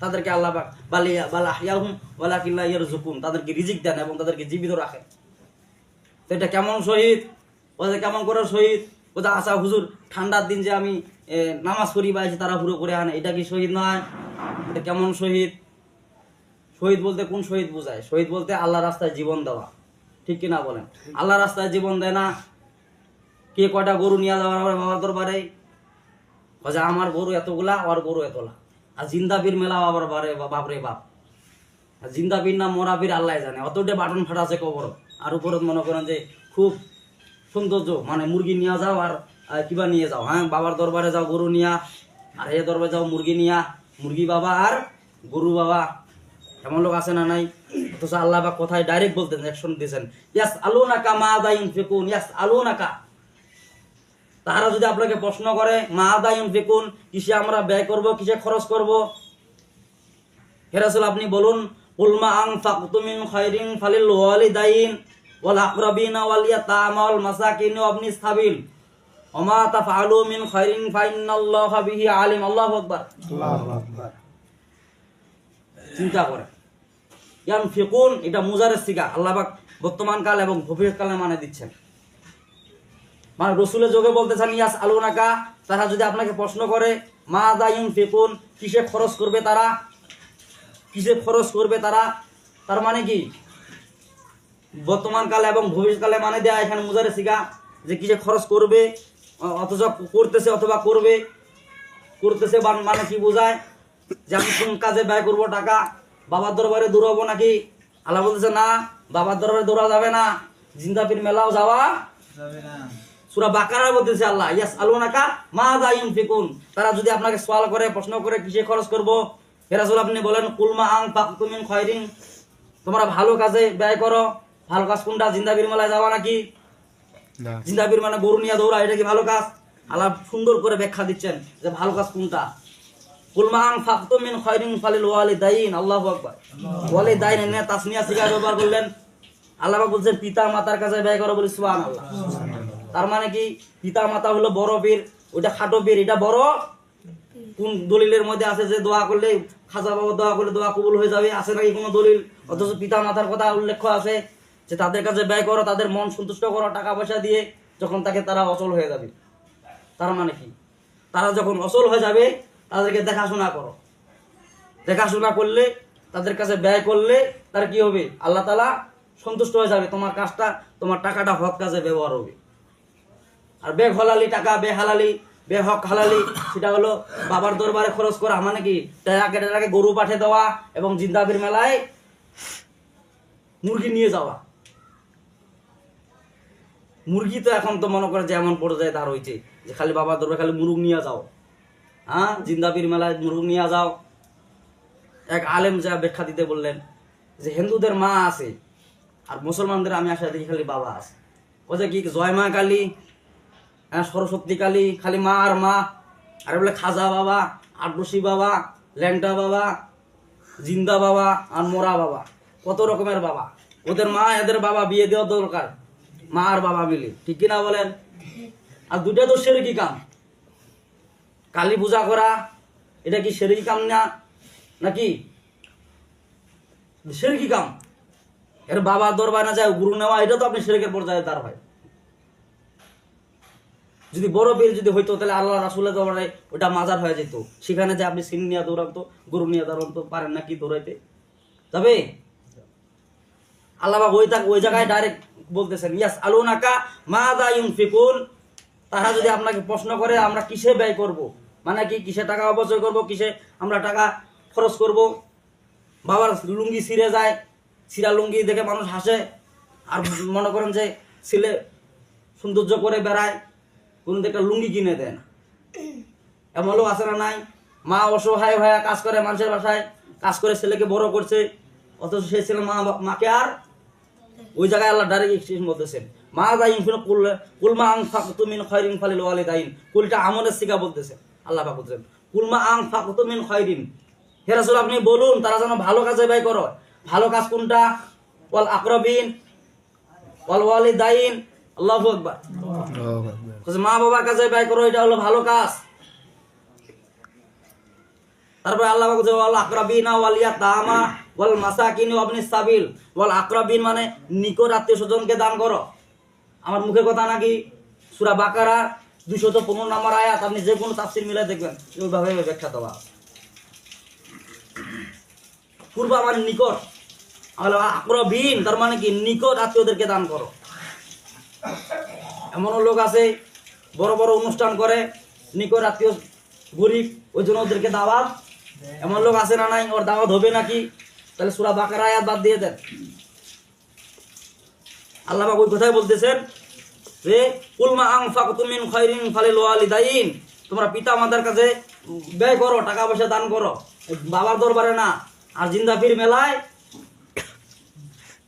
তাদেরকে আল্লাহ বালিয়া বালা ইয়াহুম ওয়ালা কিল্লা ইয়ারজুকুন তাদেরকে রিজিক দেন এবং তাদেরকে জীবিত রাখেন। তো এটা কেমন শহীদ? ওদের কেমন করে শহীদ? ওদের আশা, হুজুর, ঠান্ডার দিন যে আমি নামাজ পড়ি বা তারা পুরো করে আনে, এটা কি শহীদ নয়? এটা কেমন শহীদ? শহীদ বলতে কোন শহীদ বোঝায়? শহীদ বলতে আল্লাহ রাস্তায় জীবন দেওয়া। ঠিক কি না বলেন? আল্লাহ রাস্তায় জীবন দেয় না। কে কয়টা গরু নিয়ে যাওয়ার বাবার দরবারে? আমার গরু এতগুলা আর গরু এতলা। আর জিন্দাবির মেলা আবার বারে, বাপরে বাপ। জিন্দাবির না মোরাবির আল্লাহ জানে। অতটা বাটন ফাটা আছে কবর। আর উপরে মনে করেন যে খুব সৌন্দর্য। মানে মুরগি নিয়ে যাও আর কিবা নিয়ে যাও। হ্যাঁ বাবার দরবারে যাও গরু নিয়া, আর এ দরবারে যাও মুরগি নিয়া। মুরগি বাবা আর গরু বাবা। এমন লোক আছে না নাই? অথচ আল্লাহ বা কোথায় ডাইরেক্ট বলতেন অ্যাকশন দিয়েছেন। ইয়াস আলু নাকা মা দাইন ফিকুন ইয়াস আলু নাকা তারা যদি আপনাকে প্রশ্ন করে মা দাইন ফিকুন কিসে আমরা ব্যয় করব কিসে খরচ করব? হেরাসুল আপনি বলুন উলমা আং ফাকতুমিন খাইরিন ফালিল ওয়াল আকরাবিনা ওয়াল ইয়াতামা ওয়াল মাসাকিন ওয়া ইবনিস সাবিল। ওমা তাফআলু মিন খাইরিন ফাইন্নাল্লাহা বিহি আলিম। আল্লাহু আকবার। চিন্তা করে ইয়ান ফিকুন এটা মুজারের সিগা। আল্লাহ পাক বর্তমান কাল এবং ভবিষ্যৎ কালে মানে দিচ্ছেন। মানে রসুলের যোগে বলতেছেন ইয়াস আলুনাকা তারা যদি আপনাকে প্রশ্ন করে মা দায়ুন ফিকুন কিসে খরচ করবে তারা? কিসে খরচ করবে তারা? তার মানে কি? বর্তমান কালে এবং ভবিষ্যৎকালে মানে দেয়া এখানে মুজারে শিখা যে কিসে খরচ করবে, অথচ করতেছে অথবা করবে? করতেছে মানে কি বোঝায়? যে আমি কোন কাজে ব্যয় করব টাকা? বাবার দরবারে দৌড়াবো নাকি? আল্লাহ বলতেছে, না, বাবার দরবারে দৌড়া যাবে না। জিন্দাপির মেলাও যাওয়া সুরা বাকারা বলতেছে আল্লাহ ইয়াস আলুনাকা মা দায়ুন ফিকুন তারা যদি আপনাকে সওয়াল করে প্রশ্ন করে কিসে খরচ করব? ফেরাজুল আপনি বলেন কুলমা আং পাকুমিন খয়রিন। তোমরা ভালো কাজে ব্যয় করো। ভালো কাজ কোনটা? জিন্দাবির মেলায় যাওয়া নাকি? না। জিন্দাবির মানে গরু নিয়ে দৌড়া এটা কি ভালো কাজ? আল্লাহ সুন্দর করে ব্যাখ্যা দিচ্ছেন যে ভালো কাজ কোনটা। কুলমা আং ফাকতুমিন খয়রিন ফালিল ওয়ালিদাইন। আল্লাহু আকবার। ওয়ালিদাইন এনে তাসনিয়া সিগা ব্যবহার করলেন। আল্লাহ বলছেন পিতা মাতার কাছে ব্যয় করো বলি সুবহানাল্লাহ। তার মানে কি পিতা মাতা হলো বড় পীর ওইটা খাটো পীর এটা বড় কোন দলিলের মধ্যে আছে যে দোয়া করলে খাজা বাবা দোয়া করলে দোয়া কবুল হয়ে যাবে, আছে নাকি কোনো দলিল? অথচ পিতা মাতার কথা উল্লেখ আছে যে তাদের কাছে ব্যয় করো, তাদের মন সন্তুষ্ট করো, টাকা পয়সা দিয়ে যখন তাকে তারা অচল হয়ে যাবে। তার মানে কি? তারা যখন অচল হয়ে যাবে, তাদেরকে দেখাশোনা করো। দেখাশোনা করলে, তাদের কাছে ব্যয় করলে তার কি হবে? আল্লাহ তালা সন্তুষ্ট হয়ে যাবে, তোমার কাজটা, তোমার টাকাটা হক কাজে ব্যবহার হবে। আর বে হলালি টাকা, বে হালালি, বে হক হালালি, সেটা হলো বাবার দরবারে খরচ করা মানে কি? টাকা টাকাকে গরু পাঠে দেওয়া এবং জিন্দাবির মেলায় মুরগি নিয়ে যাওয়া। মুরগি তো এখন তো মনে করে যে এমন পর্যায়ে তার হয়েছে যে খালি বাবার দরবারে খালি মুরগ নিয়ে যাও। হ্যাঁ? জিন্দাবির মেলায় মুরগ নিয়ে যাও। এক আলেম যা ব্যাখ্যা দিতে বললেন যে হিন্দুদের মা আছে আর মুসলমানদের আমি আসলে দেখি খালি বাবা আছে। যে কি জয় মা কালী? সরস্বতী কালী খালি মা আর মা। আর বলে খাজা বাবা, আটবসি বাবা, ল্যাংটা বাবা, জিন্দা বাবা আর মোরা বাবা। কত রকমের বাবা। ওদের মা, এদের বাবা বিয়ে দেওয়া দরকার। মা আর বাবা মিলে। ঠিক কিনা বলেন? আর দুটা তো সেরেকি কাম। কালী পূজা করা, এটা কি সেরেকি কাম না? নাকি? সেরেকি কাম। এর বাবা দরবার না যায়, গুরু নেওয়া, এটা তো আপনি সেরেকের পর্যায়ে তার হয়। যদি বড় যদি হইতো, তাহলে আল্লাহ রাসুলের দরবারে ওটা মাজার হয়ে যেত। সেখানে যে আপনি সিন নিয়ে দৌড়াতো গরু নিয়ে দৌড়াতো পারেন নাকি দৌড়াইতে? তবে আল্লাহ ওই ওই জায়গায় ডাইরেক্ট বলতেছেন, ইয়াস আলু নাকা মা দা ফিকুন তারা যদি আপনাকে প্রশ্ন করে, আমরা কিসে ব্যয় করব? মানে কি কিসে টাকা অপচয় করব? কিসে আমরা টাকা খরচ করব? বাবার লুঙ্গি ছিঁড়ে যায়, ছিঁড়া লুঙ্গি দেখে মানুষ হাসে, আর মনে করেন যে ছেলে সৌন্দর্য করে বেড়ায়। কোনো একটা লুঙ্গি কিনে দেয় না এমন লোক আছে না নাই? মা অসহায় হয়ে কাজ করে মানুষের বাসায়, কাজ করে ছেলেকে বড় করছে। অথচ সেই ছেলে মা মাকে আর ওই জায়গায় আল্লাহ ডাইরেক্ট বলতেছেন। মা দাইন ফিন কুল কুলমা আং ফাকুতু মিন খায়রিন ফালিল ওয়ালিদাইন। কুলটা আমলের শিকা বলতেছেন আল্লাহ পাক বলতেছেন কুলমা আং ফাকুতু মিন খায়রিন হে আপনি বলুন, তারা যেন ভালো কাজে ব্যয় করো। ভালো কাজ কোনটা? ওয়াল আকরাবিন, ওয়াল আল্লাহু আকবার। আল্লাহু আকবার। মা বাবার কাছে ব্যয় করো, এটা হলো ভালো কাজ। তারপরে আল্লাহ বলছে, ওয়াল আকরাবিনা ওয়াল ইয়াতামা ওয়াল মাসাকিন ওয়া ইবনিস সাবিল। ওয়াল আকরাবিন মানে নিকট আত্মীয় স্বজনকে দান করো। আমার মুখের কথা নাকি সূরা বাকারা 215 নম্বর আয়াত, আপনি যে কোনো তাফসীর মিলে দেখবেন ওইভাবে ব্যাখ্যা দেওয়া। পূর্ব মানে নিকট আকরবিন, তার মানে কি নিকট আত্মীয়দেরকে দান করো। এমনও লোক আছে বড় বড় অনুষ্ঠান করে নিকট আত্মীয় গরিব ওই জন্য ওদেরকে দাওয়াত। এমন লোক আছে না নাই ওর দাওয়াত হবে নাকি? তাহলে সুরা বাকার আয়াত বাদ দিয়ে দেন। আল্লাহ ওই কথাই বলতেছেন যে উলমা আং ফাকতুম মিন খাইরিন ফালিল ওয়ালিদাইন। তোমরা পিতা মাতার কাছে ব্যয় করো টাকা পয়সা দান করো। বাবার দরবারে না আর জিন্দাফির মেলায়।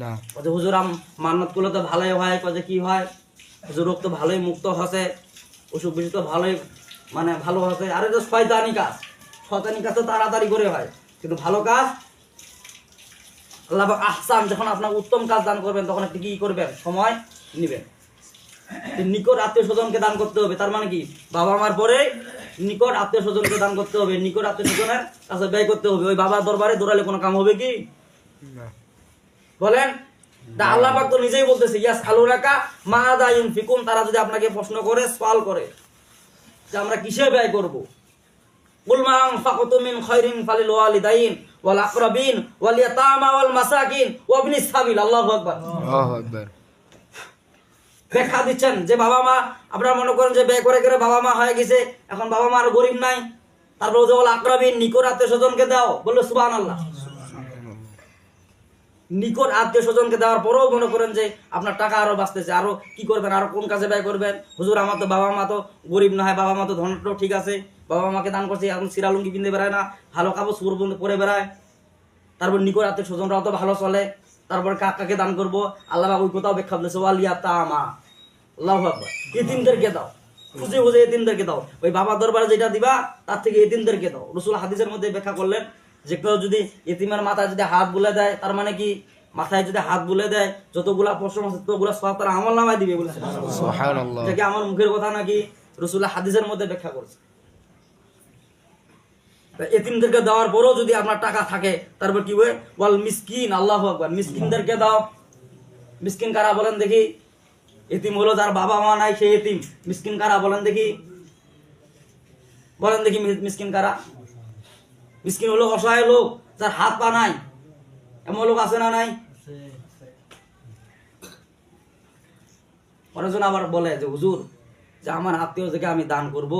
না। হুজুর আম মান্নত করলে তো ভালোই হয়। কত কি হয়? হুজুর তো ভালোই মুক্ত হসে। অসুখ বিসুখ তো ভালোই মানে ভালো হসে আরে তো শয়তানি কাজ। শয়তানি কাজ তো তাড়াতাড়ি করে হয়। কিন্তু ভালো কাজ আল্লাহ আহসান যখন আপনার উত্তম কাজ দান করবেন তখন আপনি কি করবেন? সময় নিবেন। নিকট আত্মীয় স্বজনকে দান করতে হবে। তার মানে কি? বাবা মার পরে নিকট আত্মীয় স্বজনকে দান করতে হবে। নিকট আত্মীয় স্বজনের কাছে ব্যয় করতে হবে। ওই বাবার দরবারে দৌড়ালে কোনো কাম হবে কি? বলেন তা আল্লাহ পাক তো নিজেই বলতেছে ইয়াস মা দা ইউনফিকুন তারা যদি আপনাকে প্রশ্ন করে সওয়াল করে যে আমরা কিসে ব্যয় করব। কুল মা আনফাকতু মিন খায়রিন ফালিল ওয়ালিদাইন ওয়াল আকরাবিন ওয়াল ইয়াতামা ওয়াল মাসাকিন ওয়া ইবনিস সাবিল আল্লাহু আকবার। আল্লাহু আকবার। ব্যাখ্যা দিচ্ছেন যে বাবা মা আপনারা মনে করেন যে ব্যয় করে করে বাবা মা হয়ে গেছে এখন বাবা মা আর গরিব নাই। তারপর যে বলে আকরাবিন নিকট আত্মীয় স্বজনকে দাও বলল সুবহানাল্লাহ। নিকট আত্মীয় স্বজনকে দেওয়ার পরেও মনে করেন যে আপনার টাকা আরও বাঁচতেছে। আরও কি করবেন? আরও কোন কাজে ব্যয় করবেন? হুজুর, আমার তো বাবা মা তো গরিব না হয়, বাবা মা তো ধনটো ঠিক আছে। বাবা মাকে দান করছে, এখন সিরালুঙ্গি কিনতে বেড়ায় না, ভালো কাপড় সুর পর্যন্ত পরে বেড়ায়। তারপর নিকট আত্মীয় স্বজনরাও তো ভালো চলে। তারপর কাকাকে দান করব। আল্লাহ ওই কোথাও ব্যাখ্যা দিয়েছে ওয়ালিয়া তামা। আল্লাহ আকবার। এতিমদেরকে দাও। খুঁজে খুঁজে এতিমদেরকে দাও। ওই বাবা দরবারে যেটা দিবা, তার থেকে এতিমদেরকে দাও। রসুল হাদিসের মধ্যে ব্যাখ্যা করলেন যে কেউ যদি এতিমের মাথায় যদি হাত বুলে দেয় তার মানে কি? মাথায় যদি হাত বুলে দেয় যতগুলা প্রশ্ন আছে ততগুলা সব তারা আমল নামায় দিবে সুবহানাল্লাহ। এটা কি আমার মুখের কথা নাকি? রসুল্লাহ হাদিসের মধ্যে ব্যাখ্যা করছে। এতিমদেরকে দেওয়ার পরেও যদি আপনার টাকা থাকে তারপর কি হবে ওয়াল মিসকিন আল্লাহ আকবার। মিসকিনদেরকে দাও। মিসকিন কারা বলেন দেখি? এতিম হলো যার বাবা মা নাই সেই এতিম। মিসকিন কারা বলেন দেখি? বলেন দেখি মিসকিন কারা? মিসকিন হলো অসহায় লোক, যার হাত পা নাই। এমন লোক আছে না নাই? অনেকজন আবার বলে যে, হুজুর, যে আমার আত্মীয় থেকে আমি দান করব,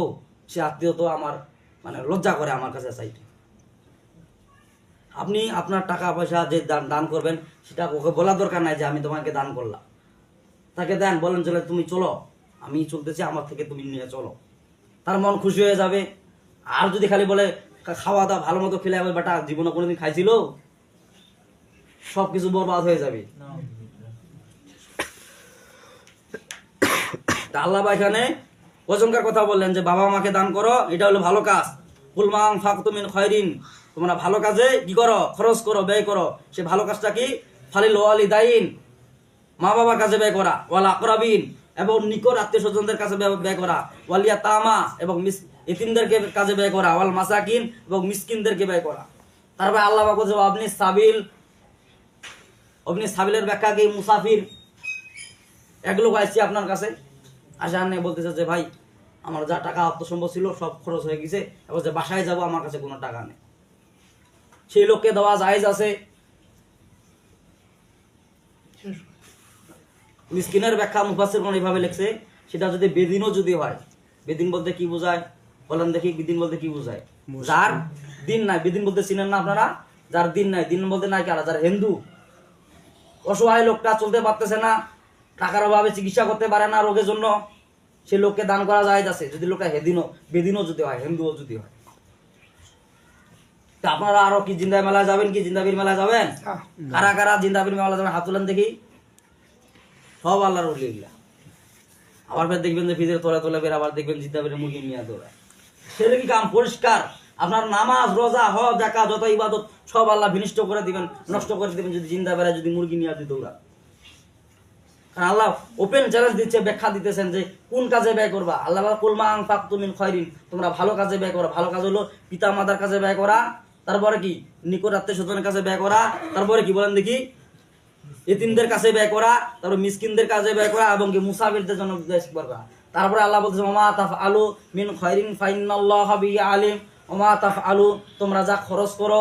সে আত্মীয় তো আমার মানে লজ্জা করে আমার কাছে চাইতে। আপনি আপনার টাকা পয়সা যে দান দান করবেন, সেটা ওকে বলার দরকার নাই যে, আমি তোমাকে দান করলাম। তাকে দেন, বলেন, চলে, তুমি চলো। আমি চলতেছি, আমার থেকে তুমি নিয়ে চলো। তার মন খুশি হয়ে যাবে। আর যদি খালি বলে খাওয়া দাওয়া ভালো মতো খেলে হবে বেটা জীবনে কোনোদিন খাইছিল সব কিছু বরবাদ হয়ে যাবে। তা আল্লাহ এখানে ওজনকার কথা বললেন যে বাবা মাকে দান করো এটা হলো ভালো কাজ। কুলমাং ফাকতুমিন খয়রিন। তোমরা ভালো কাজে কি করো? খরচ করো ব্যয় করো। সে ভালো কাজটা কি? ফালিল ওয়ালি দাইন মা বাবার কাছে ব্যয় করা। ওয়াল আকরাবিন। এবং নিকট আত্মীয় স্বজনদের কাছে ব্যয় ব্যয় করা। ওয়ালিয়া তামা এবং মিস এতিমদেরকে কাজে ব্যয় করা, ওয়াল মাসাকিন এবং মিসকিনদেরকে ব্যয় করা। তারপরে আল্লাহ বলছে আপনি সাবিল। আপনি সাবিলের ব্যাখ্যা কি? মুসাফির। এক আসছি আপনার কাছে, আসে আনে বলতেছে যে, ভাই, আমার যা টাকা আত্মসম্ভব ছিল, সব খরচ হয়ে গেছে। এবার যে বাসায় যাব, আমার কাছে কোনো টাকা নেই। সেই লোককে দেওয়া জায়েজ আছে। মিসকিনের ব্যাখ্যা মুফাসির এইভাবে লিখছে, সেটা যদি বেদিনও যদি হয়, বেদিন বলতে কি বোঝায়? বলেন দেখি বেদিন বলতে কি বোঝায়। যার দিন নাই বেদিন বলতে চিনেন না আপনারা যার দিন নাই দিন বলতে নাই কারা যার হিন্দু। অসহায় লোকটা চলতে পারতেছে না টাকার অভাবে চিকিৎসা করতে পারে না রোগের জন্য। সে লোককে দান করা যায় আছে যদি লোকটা হেদিনও বেদিনও যদি হয় হিন্দুও যদি হয়। তা আপনারা আরও কি জিন্দা মেলায় যাবেন কি জিন্দাবির মেলায় যাবেন? কারা কারা জিন্দাবির মেলা যাবেন হাত তুলেন দেখি। সব আল্লাহর উল্লিল্লা আবার ফের দেখবেন যে ফিজের তোলা তোলা বের আবার দেখবেন জিন্দাবির মুরগি নিয়ে দৌড়ায়। সেটা কি কাম পরিষ্কার। আপনার নামাজ রোজা হজ জাকা যত ইবাদত সব আল্লাহ বিনিষ্ট করে দিবেন নষ্ট করে দিবেন যদি জিন্দা বেড়ায় যদি মুরগি নিয়ে যদি দৌড়া। কারণ আল্লাহ ওপেন চ্যালেঞ্জ দিচ্ছে ব্যাখ্যা দিতেছেন যে কোন কাজে ব্যয় করবা? আল্লাহ বলে, কুল মা আনফাকতুম মিন খয়রিন। তোমরা ভালো কাজে ব্যয় করো। ভালো কাজ হলো পিতা মাতার কাছে ব্যয় করা তারপরে কি? নিকট আত্মীয় স্বজনের কাছে ব্যয় করা তারপরে কি বলেন দেখি? এতিমদের কাছে ব্যয় করা তারপর মিসকিনদের কাছে ব্যয় করা এবং কি মুসাফিরদের জন্য করা তারপরে আল্লাহ বলতেছে ওমা তাফ আলু মিন খয়রিন ফাইনাল্লাহ বিহি আলিম। ওমা তাফ আলু তোমরা যা খরচ করো,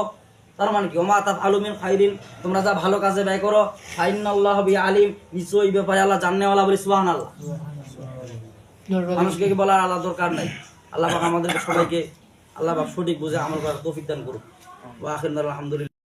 তার মানে কি? ওমা তাফ আলু মিন খয়রিন তোমরা যা ভালো কাজে ব্যয় করো ফাইনাল্লাহ বিহি আলিম। নিশ্চয়ই ব্যাপারে আল্লাহ জাননেওয়ালা বলি, সুবহানাল্লাহ। মানুষকে কি বলার আল্লাহ দরকার নাই? আল্লাহ পাক আমাদেরকে সবাইকে, আল্লাহ সঠিক বুঝে আমল করার তৌফিক দান করুক। আলহামদুলিল্লাহ।